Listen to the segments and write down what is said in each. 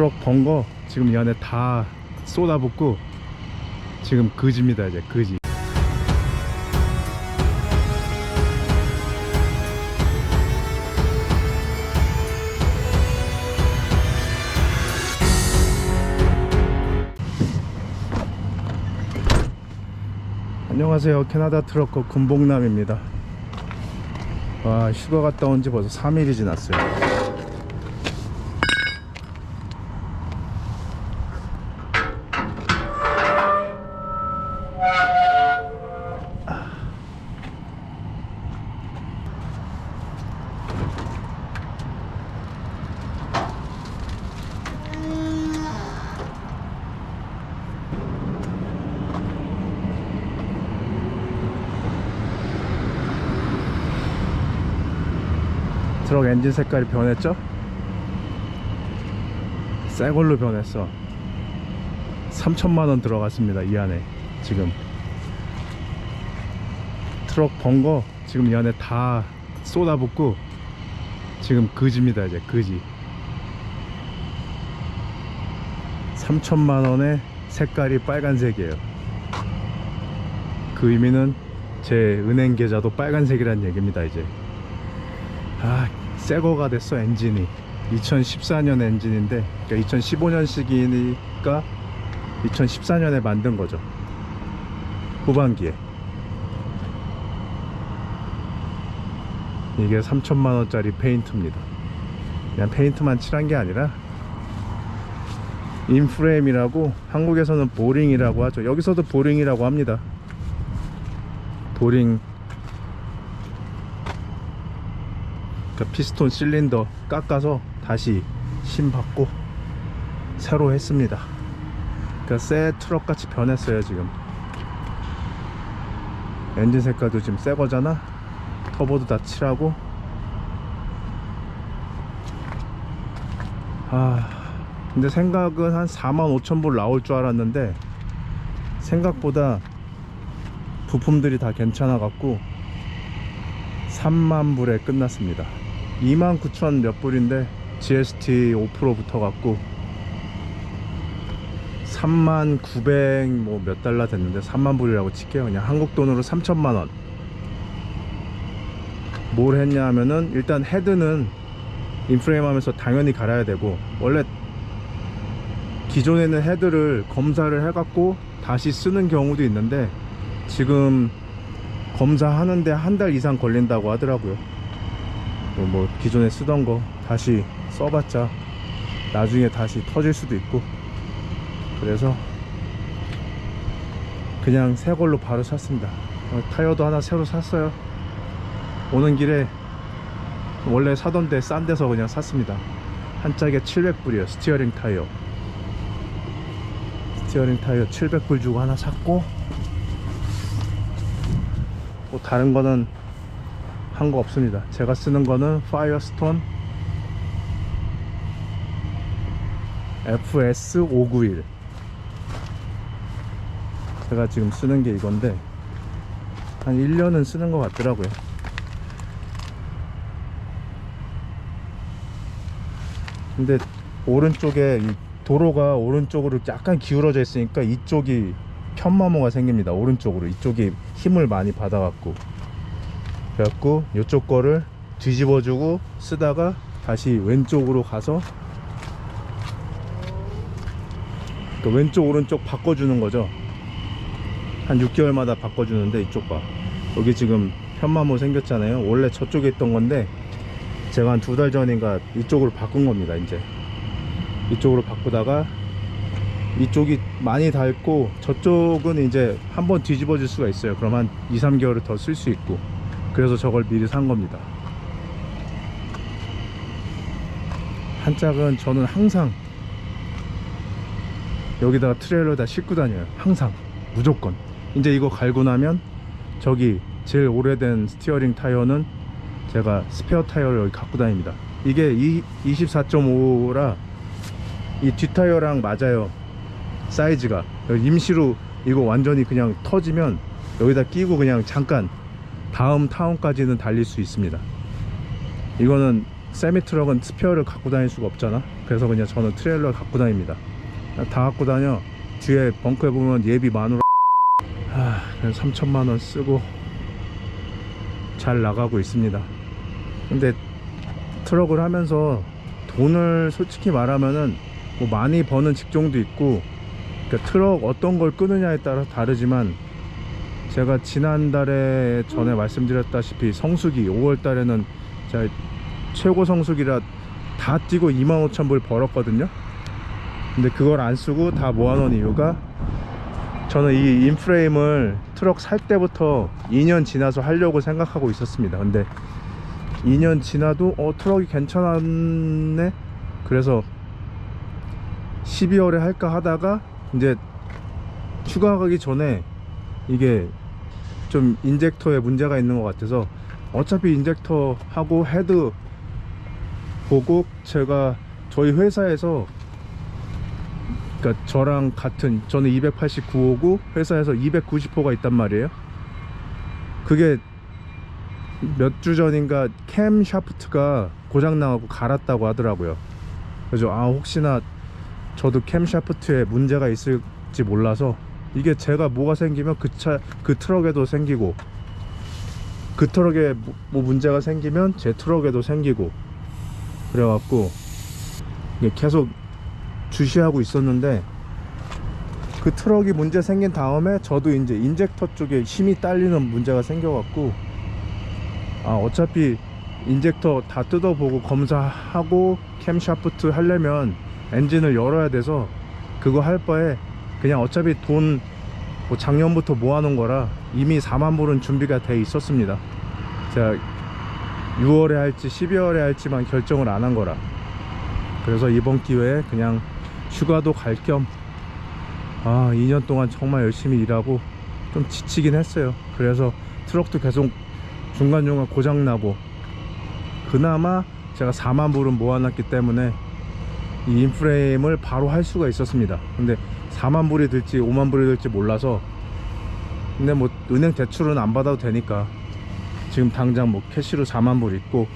트럭 번 거 지금 이 안에 다 쏟아붓고 지금 그지입니다 이제 그지. 안녕하세요. 캐나다 트럭커 군복남입니다. 와 휴가 갔다 온 지 벌써 3일이 지났어요 트럭 엔진 색깔이 변했죠? 새 걸로 변했어. 3천만원 들어갔습니다 이 안에 지금. 트럭 번 거 지금 이 안에 다 쏟아붓고 지금 그지입니다 이제 그지. 3천만원의 색깔이 빨간색이에요. 그 의미는 제 은행 계좌도 빨간색이란 얘기입니다 이제. 아, 새거가 됐어 엔진이. 2014년 엔진인데 그러니까 2015년식이니까 2014년에 만든 거죠. 후반기에. 이게 3천만 원짜리 페인트입니다. 그냥 페인트만 칠한 게 아니라 인프레임이라고 한국에서는 보링이라고 하죠. 여기서도 보링이라고 합니다. 보링 그러니까 피스톤 실린더 깎아서 다시 심 받고 새로 했습니다. 그러니까 새 트럭 같이 변했어요 지금. 엔진 색깔도 지금 새 거잖아. 터보도 다 칠하고. 아 근데 생각은 한 4만 5천 불 나올 줄 알았는데 생각보다 부품들이 다 괜찮아 갖고 3만 불에 끝났습니다. 2만 9천 몇 불인데 GST 5% 붙어갖고 3만 900 뭐 몇 달러 됐는데 3만 불이라고 칠게요 그냥 한국 돈으로 3천만 원. 뭘 했냐 하면은 일단 헤드는 인프레임 하면서 당연히 갈아야 되고 원래 기존에는 헤드를 검사를 해갖고 다시 쓰는 경우도 있는데 지금 검사하는데 한 달 이상 걸린다고 하더라고요. 뭐, 뭐 기존에 쓰던 거 다시 써봤자 나중에 다시 터질 수도 있고 그래서 그냥 새 걸로 바로 샀습니다. 어, 타이어도 하나 새로 샀어요. 오는 길에 원래 사던데 싼 데서 그냥 샀습니다. 한 짝에 700불이에요. 스티어링 타이어. 스티어링 타이어 700불 주고 하나 샀고 뭐 다른 거는 한 거 없습니다. 제가 쓰는 거는 파이어스톤 FS591 제가 지금 쓰는 게 이건데 한 1년은 쓰는 것 같더라고요. 근데 오른쪽에 이 도로가 오른쪽으로 약간 기울어져 있으니까 이쪽이 편마모가 생깁니다. 오른쪽으로 이쪽이 힘을 많이 받아갖고 그래갖고 이쪽 거를 뒤집어주고 쓰다가 다시 왼쪽으로 가서 그 왼쪽 오른쪽 바꿔주는 거죠. 한 6개월마다 바꿔주는데 이쪽 봐. 여기 지금 편마모 생겼잖아요. 원래 저쪽에 있던 건데 제가 한 두 달 전인가 이쪽으로 바꾼 겁니다. 이제 이쪽으로 바꾸다가 이쪽이 많이 닳고 저쪽은 이제 한번 뒤집어질 수가 있어요. 그럼 한 2, 3개월을 더 쓸 수 있고 그래서 저걸 미리 산 겁니다. 한 짝은 저는 항상 여기다가 트레일러에다 싣고 다녀요. 항상 무조건. 이제 이거 갈고 나면 저기 제일 오래된 스티어링 타이어는 제가 스페어 타이어를 여기 갖고 다닙니다. 이게 24.5라 이 뒷타이어랑 맞아요. 사이즈가 임시로 이거 완전히 그냥 터지면 여기다 끼고 그냥 잠깐 다음 타운까지는 달릴 수 있습니다. 이거는 세미 트럭은 스페어를 갖고 다닐 수가 없잖아. 그래서 그냥 저는 트레일러 갖고 다닙니다 다 갖고 다녀 뒤에 벙커에 보면 예비 마누라 하, 그냥 3천만 원 쓰고 잘 나가고 있습니다 근데 트럭을 하면서 돈을 솔직히 말하면은 뭐 많이 버는 직종도 있고 그러니까 트럭 어떤 걸 끄느냐에 따라 다르지만 제가 지난달에 전에 말씀드렸다시피 성수기 5월 달에는 제가 최고 성수기라 다 뛰고 25,000불 벌었거든요. 근데 그걸 안 쓰고 다 모아놓은 이유가 저는 이 인프레임을 트럭 살 때부터 2년 지나서 하려고 생각하고 있었습니다. 근데 2년 지나도 어 트럭이 괜찮았네? 그래서 12월에 할까 하다가 이제 휴가 가기 전에 이게 좀 인젝터에 문제가 있는 것 같아서 어차피 인젝터 하고 헤드 보고 제가 저희 회사에서 그러니까 저랑 같은 저는 289호고 회사에서 290호가 있단 말이에요. 그게 몇 주 전인가 캠 샤프트가 고장 나가고 갈았다고 하더라고요. 그래서 아 혹시나 저도 캠 샤프트에 문제가 있을지 몰라서 이게 제가 뭐가 생기면 그 차 그 트럭에도 생기고 그 트럭에 뭐- 뭐 문제가 생기면 제 트럭에도 생기고 그래갖고 계속 주시하고 있었는데 그 트럭이 문제 생긴 다음에 저도 이제 인젝터 쪽에 힘이 딸리는 문제가 생겨갖고 아 어차피 인젝터 다 뜯어보고 검사하고 캠 샤프트 하려면 엔진을 열어야 돼서 그거 할 바에 그냥 어차피 돈 뭐 작년부터 모아놓은 거라 이미 4만 불은 준비가 돼 있었습니다. 제가 6월에 할지 12월에 할지만 결정을 안 한 거라. 그래서 이번 기회에 그냥 휴가도 갈 겸 아 2년 동안 정말 열심히 일하고 좀 지치긴 했어요. 그래서 트럭도 계속 중간중간 고장나고 그나마 제가 4만 불은 모아놨기 때문에 이 인프레임을 바로 할 수가 있었습니다. 근데 4만 불이 들지 5만 불이 들지 몰라서. 근데 뭐 은행 대출은 안 받아도 되니까. 지금 당장 뭐 캐시로 4만 불 있고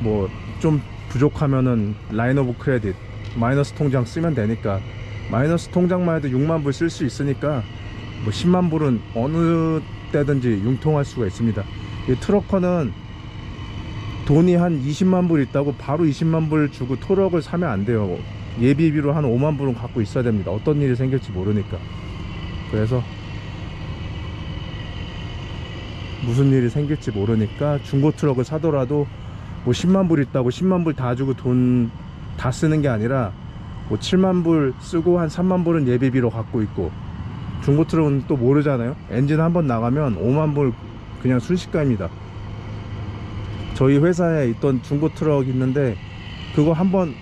뭐 좀 부족하면은 라인 오브 크레딧 마이너스 통장 쓰면 되니까. 마이너스 통장만 해도 6만 불 쓸 수 있으니까 뭐 10만 불은 어느 때든지 융통할 수가 있습니다. 이 트럭커는 돈이 한 20만 불 있다고 바로 20만 불 주고 트럭을 사면 안 돼요. 예비비로 한 5만 불은 갖고 있어야 됩니다. 어떤 일이 생길지 모르니까. 그래서 무슨 일이 생길지 모르니까 중고 트럭을 사더라도 뭐 10만 불 있다고 10만 불 다 주고 돈 다 쓰는 게 아니라 뭐 7만 불 쓰고 한 3만 불은 예비비로 갖고 있고 중고 트럭은 또 모르잖아요. 엔진 한 번 나가면 5만 불 그냥 순식간입니다 저희 회사에 있던 중고 트럭 있는데 그거 한번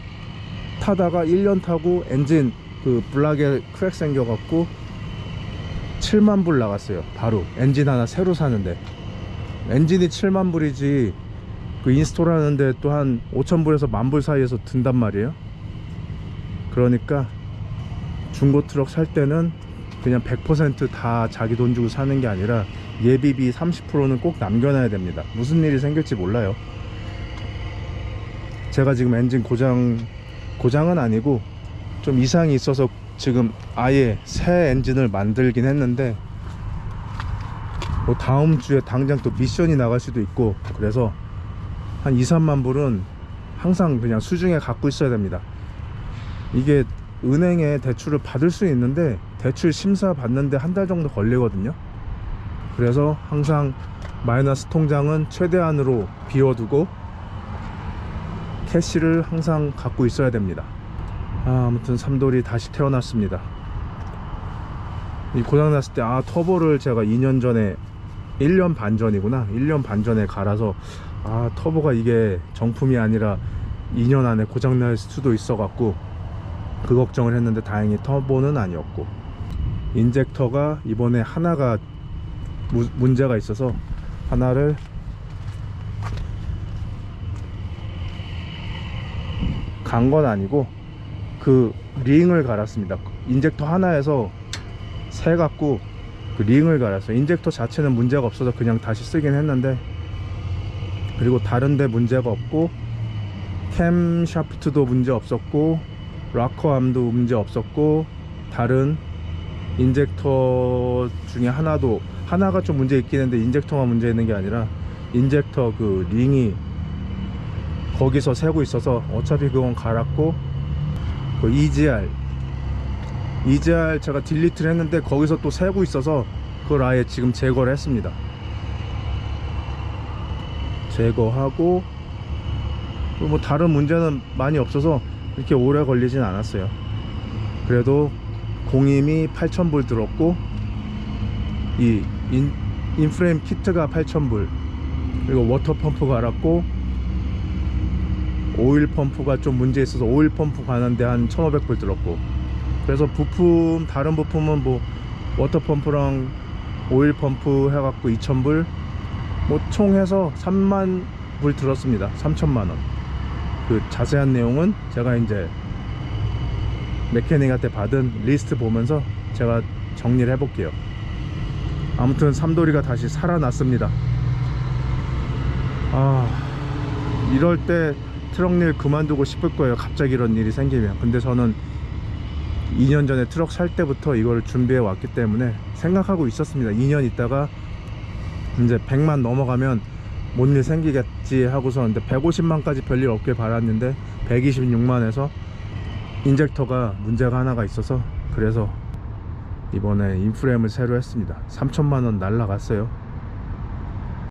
타다가 1년 타고 엔진 그 블락에 크랙 생겨갖고 7만 불 나갔어요 바로. 엔진 하나 새로 사는데. 엔진이 7만 불이지 그 인스톨 하는데 또 한 5천 불에서 만 불 사이에서 든단 말이에요. 그러니까 중고 트럭 살 때는 그냥 100%다 자기 돈 주고 사는 게 아니라 예비비 30%는 꼭 남겨놔야 됩니다. 무슨 일이 생길지 몰라요. 제가 지금 엔진 고장 고장은 아니고 좀 이상이 있어서 지금 아예 새 엔진을 만들긴 했는데 뭐 다음 주에 당장 또 미션이 나갈 수도 있고 그래서 한 2, 3만 불은 항상 그냥 수중에 갖고 있어야 됩니다. 이게 은행에 대출을 받을 수 있는데 대출 심사 받는데 한 달 정도 걸리거든요 그래서 항상 마이너스 통장은 최대한으로 비워두고 캐시를 항상 갖고 있어야 됩니다. 아, 아무튼 삼돌이 다시 태어났습니다. 이 고장났을 때 아 터보를 제가 2년 전에 1년 반 전이구나. 1년 반 전에 갈아서 아 터보가 이게 정품이 아니라 2년 안에 고장날 수도 있어 갖고 그 걱정을 했는데 다행히 터보는 아니었고. 인젝터가 이번에 하나가 무- 문제가 있어서 하나를 간 건 아니고 그 링을 갈았습니다. 인젝터 하나에서 새 갖고 그 링을 갈았어요. 인젝터 자체는 문제가 없어서 그냥 다시 쓰긴 했는데 그리고 다른데 문제가 없고 캠 샤프트도 문제 없었고 락커암도 문제 없었고 다른 인젝터 중에 하나도 하나가 좀 문제 있긴 했는데 인젝터가 문제 있는 게 아니라 인젝터 그 링이 거기서 새고 있어서 어차피 그건 갈았고 그 EGR EGR 제가 딜리트를 했는데 거기서 또 새고 있어서 그걸 아예 지금 제거를 했습니다. 제거하고 또 뭐 다른 문제는 많이 없어서 이렇게 오래 걸리진 않았어요. 그래도 공임이 8,000불 들었고 이 인, 인프레임 키트가 8,000불 그리고 워터 펌프 갈았고 오일 펌프가 좀 문제 있어서 오일 펌프 가는데 한 1,500불 들었고 그래서 부품 다른 부품은 뭐 워터 펌프랑 오일 펌프 해갖고 2,000불 뭐 총 해서 3만 불 들었습니다 3천만 원. 그 자세한 내용은 제가 이제 메케닉한테 받은 리스트 보면서 제가 정리를 해볼게요. 아무튼 삼돌이가 다시 살아났습니다. 아 이럴 때 트럭일 그만두고 싶을 거예요. 갑자기 이런 일이 생기면. 근데 저는 2년 전에 트럭 살 때부터 이걸 준비해 왔기 때문에 생각하고 있었습니다. 2년 있다가 이제 100만 넘어가면 뭔 일 생기겠지 하고서 근데 150만까지 별일 없길 바랐는데 126만에서 인젝터가 문제가 하나가 있어서 그래서 이번에 인프레임을 새로 했습니다. 3천만원 날라갔어요